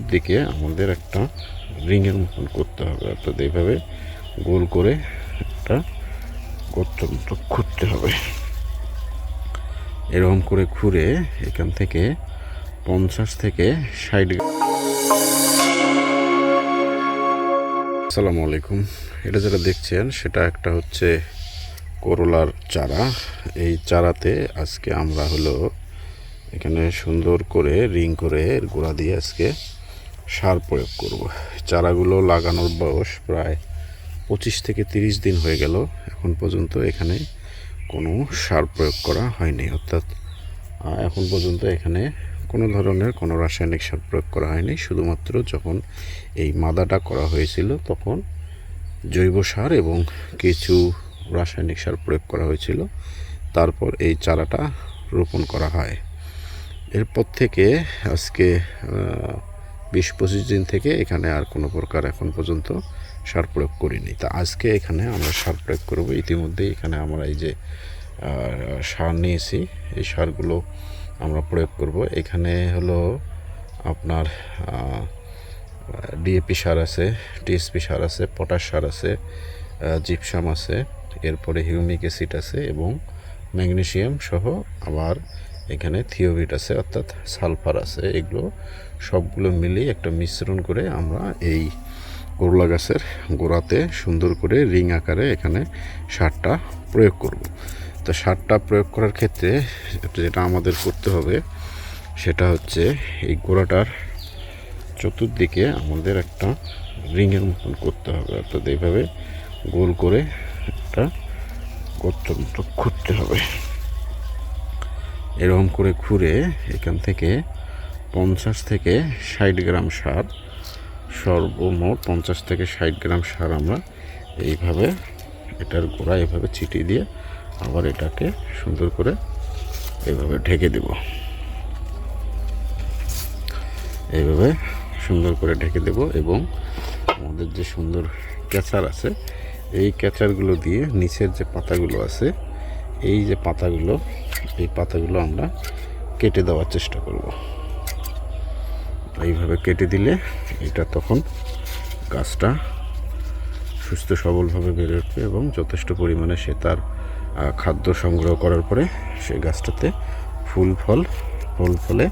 দিকে আমাদের একটা রিংয়ের মতন করতে হবে। অর্থাৎ এইভাবে গোল করে একটা গর্ত মতো খুঁড়তে হবে। এরকম করে ঘুরে এখান থেকে পঞ্চাশ থেকে ষাট আসসালামু আলাইকুম। এটা যেটা দেখছেন, সেটা একটা হচ্ছে করলার চারা। এই চারাতে আজকে আমরা হলো এখানে সুন্দর করে রিং করে গোড়া দিয়ে আজকে সার প্রয়োগ করব। চারাগুলো লাগানোর বয়স প্রায় পঁচিশ থেকে তিরিশ দিন হয়ে গেল। এখন পর্যন্ত এখানে কোনো সার প্রয়োগ করা হয়নি। অর্থাৎ এখন পর্যন্ত এখানে কোনো ধরনের কোনো রাসায়নিক সার প্রয়োগ করা হয়নি। শুধুমাত্র যখন এই মাদাটা করা হয়েছিল তখন জৈব সার এবং কিছু রাসায়নিক সার প্রয়োগ করা হয়েছিল। তারপর এই চারাটা রোপণ করা হয়। এরপর থেকে আজকে বিশ পঁচিশ দিন থেকে এখানে আর কোনো প্রকার এখন পর্যন্ত সার প্রয়োগ করিনি। তা আজকে এখানে আমরা সার প্রয়োগ করব। ইতিমধ্যে এখানে আমরা এই যে সার নিয়েছি, এই সারগুলো আমরা প্রয়োগ করব। এখানে হলো আপনার ডিএপি সার আছে, টিএসপি সার আছে, পটাশ সার আছে জিপসাম আছে, এরপরে হিউমিক অ্যাসিড আছে এবং ম্যাগনেসিয়াম সহ আবার এখানে থিওভিট আছে, অর্থাৎ সালফার আছে, এগুলো সবগুলো মিলিয়ে একটা মিশ্রণ করে আমরা এই করলা গাছের গোড়াতে সুন্দর করে রিং আকারে এখানে সারটা প্রয়োগ করব। তো সারটা প্রয়োগ করার ক্ষেত্রে যেটা আমাদের করতে হবে, সেটা হচ্ছে এই গোড়াটার চতুর্দিকে আমাদের একটা রিংয়ের মতন করতে হবে। অর্থাৎ এইভাবে গোল করে একটা গর্ত মতো খুঁড়তে হবে। এরকম করে ঘুরে এখান থেকে পঞ্চাশ থেকে ষাট গ্রাম সার, সর্বমোট পঞ্চাশ থেকে ষাট গ্রাম সার আমরা এইভাবে এটার গোড়া এভাবে ছিটিয়ে দিয়ে আবার এটাকে সুন্দর করে এইভাবে ঢেকে দেব। এইভাবে সুন্দর করে ঢেকে দেব এবং আমাদের যে সুন্দর ক্যাচার আছে, এই ক্যাচারগুলো দিয়ে নিচের যে পাতাগুলো আছে এই যে পাতাগুলো, এই পাতাগুলো আমরা কেটে দেওয়ার চেষ্টা করব। এইভাবে কেটে দিলে এটা তখন গাছটা সুস্থ সবলভাবে বেড়ে উঠবে এবং যথেষ্ট পরিমাণে সে তার খাদ্য সংগ্রহ করার পরে সেই গাছটাতে ফুল ফল, ফুল ফলে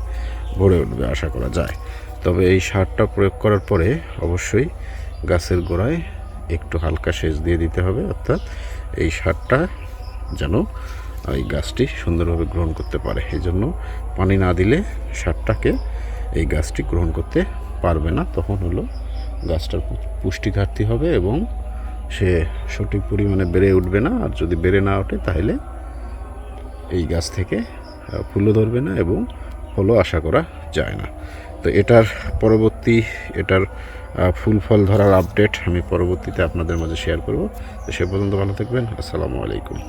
ভরে উঠবে আশা করা যায়। তবে এই সারটা প্রয়োগ করার পরে অবশ্যই গাছের গোড়ায় একটু হালকা সেচ দিয়ে দিতে হবে, অর্থাৎ এই সারটা যেন এই গাছটি সুন্দরভাবে গ্রহণ করতে পারে। এই জন্য পানি না দিলে সারটাকে এই গাছটি গ্রহণ করতে পারবে না। তখন হলো গাছটার পুষ্টি ঘাটতি হবে এবং সে সঠিক পরিমাণে বেড়ে উঠবে না। আর যদি বেড়ে না ওঠে, তাহলে এই গাছ থেকে ফুলও ধরবে না এবং ফলও আশা করা যায় না। তো এটার পরবর্তী, এটার ফুল ফল ধরার আপডেট আমি পরবর্তীতে আপনাদের মাঝে শেয়ার করব। তো সে পর্যন্ত ভালো থাকবেন। আসসালামু আলাইকুম।